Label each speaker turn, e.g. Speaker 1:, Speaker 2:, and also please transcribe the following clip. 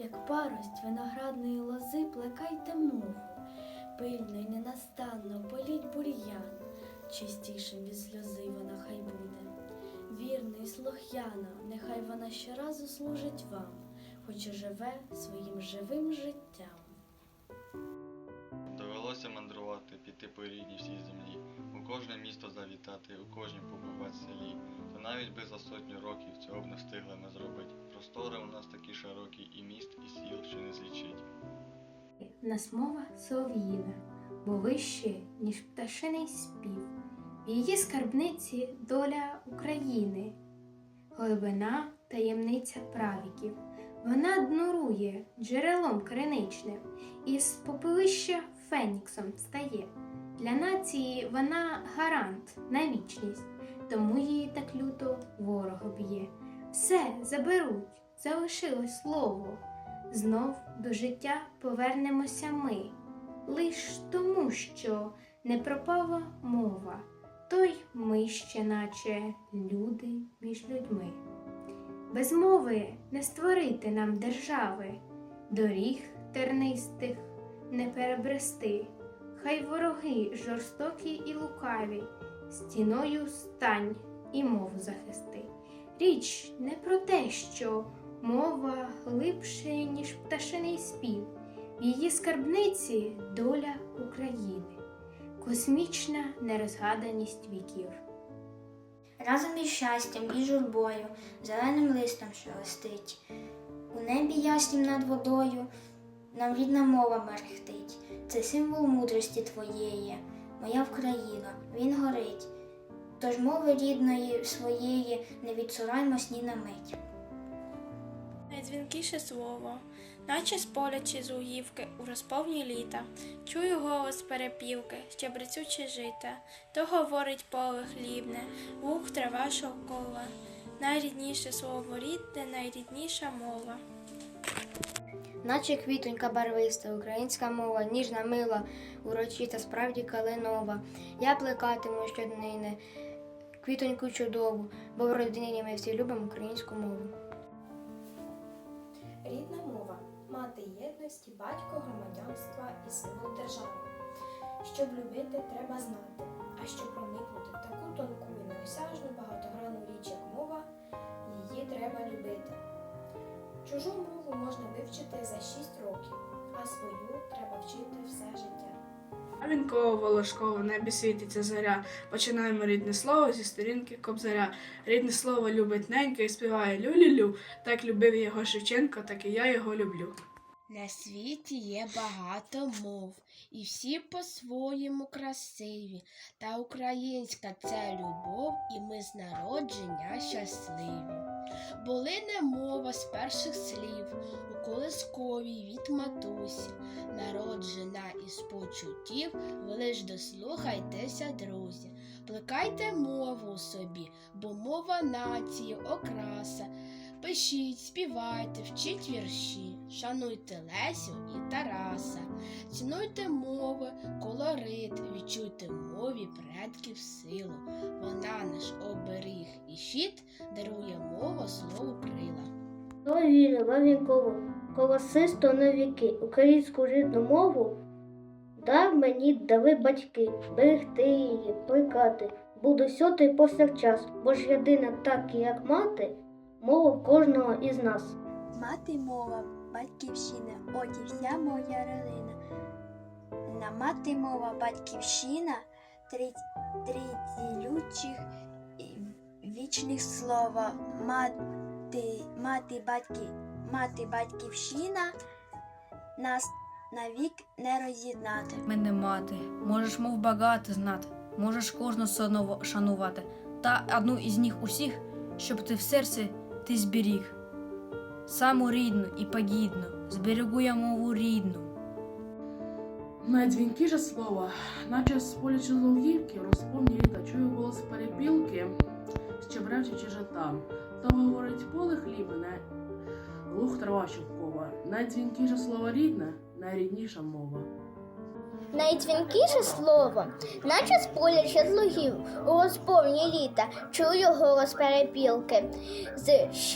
Speaker 1: Як парость виноградної лози плекайте мову, пильно й ненастанно політь бур'ян, чистішим від сльози вона хай буде. Вірна і слух'яна, нехай вона щоразу служить вам, хоч і живе своїм живим життям.
Speaker 2: Довелося мандрувати, піти по рідній всій землі, у кожне місто завітати, у кожнім побувати селі. Навіть би за сотню років цього б не встигли ми зробити. Простори у нас такі широкі, і міст, і сіл, що не злічить.
Speaker 3: Нас мова солов'їна, бо вище, ніж пташиний спів. В її скарбниці доля України, глибина таємниця правіків. Вона днурує джерелом криничним, і з попелища феніксом стає. Для нації вона гарант на вічність, тому її так люто ворог б'є. Все заберуть, залишилось слово. Знов до життя повернемося ми, лиш тому, що не пропала мова, то й ми ще, наче люди між людьми. Без мови не створити нам держави, доріг тернистих не перебрести, хай вороги жорстокі і лукаві, стіною стань і мову захисти. Річ не про те, що мова глибше, ніж пташиний спів, в її скарбниці доля України, космічна нерозгаданість віків.
Speaker 4: Разом із щастям і журбою, зеленим листом шелестить. У небі яснім над водою нам рідна мова мерехтить. Це символ мудрості твоєї, моя Вкраїна, він горить. Тож мови рідної своєї не відсураймось ні на мить.
Speaker 5: Найдзвінкіше слово, наче з поля чи з угівки у розповні літа. Чую голос перепівки, що брецюче жита, то говорить поле хлібне, вух трава шовкова. Найрідніше слово рідне, найрідніша мова.
Speaker 4: Наче квітонька барвиста, українська мова, ніжна мила, урочиста, справді калинова. Я плекатиму щоднини, квітоньку чудову, бо в родині ми всі любимо українську мову.
Speaker 6: Рідна мова мати єдності, батько громадянства і символ держави. Щоб любити, треба знати, а щоб проникнути в таку тонку і неосяжну багатогранну річ, як мова, її треба любити. Чужу мову можна вивчити за 6 років, а свою треба вчити все життя.
Speaker 7: А Вінково волошково в небі світиться заря. Починаємо рідне слово зі сторінки кобзаря. Рідне слово любить ненька і співає лю-лю-лю. Так любив його Шевченко, так і я його люблю.
Speaker 8: На світі є багато мов, і всі по-своєму красиві. Та українська це любов, і ми з народження щасливі. Були не мова з перших слів, у колисковій від матусі, народжена із почуттів, ви лиш дослухайтеся, друзі. Плекайте мову собі, бо мова нації окраса. Пишіть, співайте, вчіть вірші, шануйте Лесю і Тараса, цінуйте мови, колорит, відчуйте мові предків силу. Вона наш оберіг і щит дарує мова слову крила.
Speaker 9: Хто вірив Вавінкову, колосисто на віки, українську рідну мову, дав мені дали батьки, берегти її, плекати. Буду сьотий повсякчас, бо ж єдина так, як мати, мова в кожного із нас.
Speaker 10: Мати мова, батьківщина, оті вся моя релина. На мати мова, батьківщина, три, цілючих і вічних слова. Мати, мати, батьки, мати, батьківщина, нас навік не роз'єднати.
Speaker 11: мене мати, можеш мов багато знати, можеш кожну шанувати, та одну із них усіх, щоб ти в серці ти зберіг. Саму рідну і погідну, зберегу я мову рідну.
Speaker 7: Найдзвінкіше слово, наче з поля лугівки, розповні літа, чую голос перепілки, щебречучи житам. То говорить поле хлібне, луг трава шовкова. Найдзвінкіше слово рідне, найрідніша мова.
Speaker 4: Найдзвінкіше слово, наче з поля лугів, у розповні літа, чую голос перепілки. З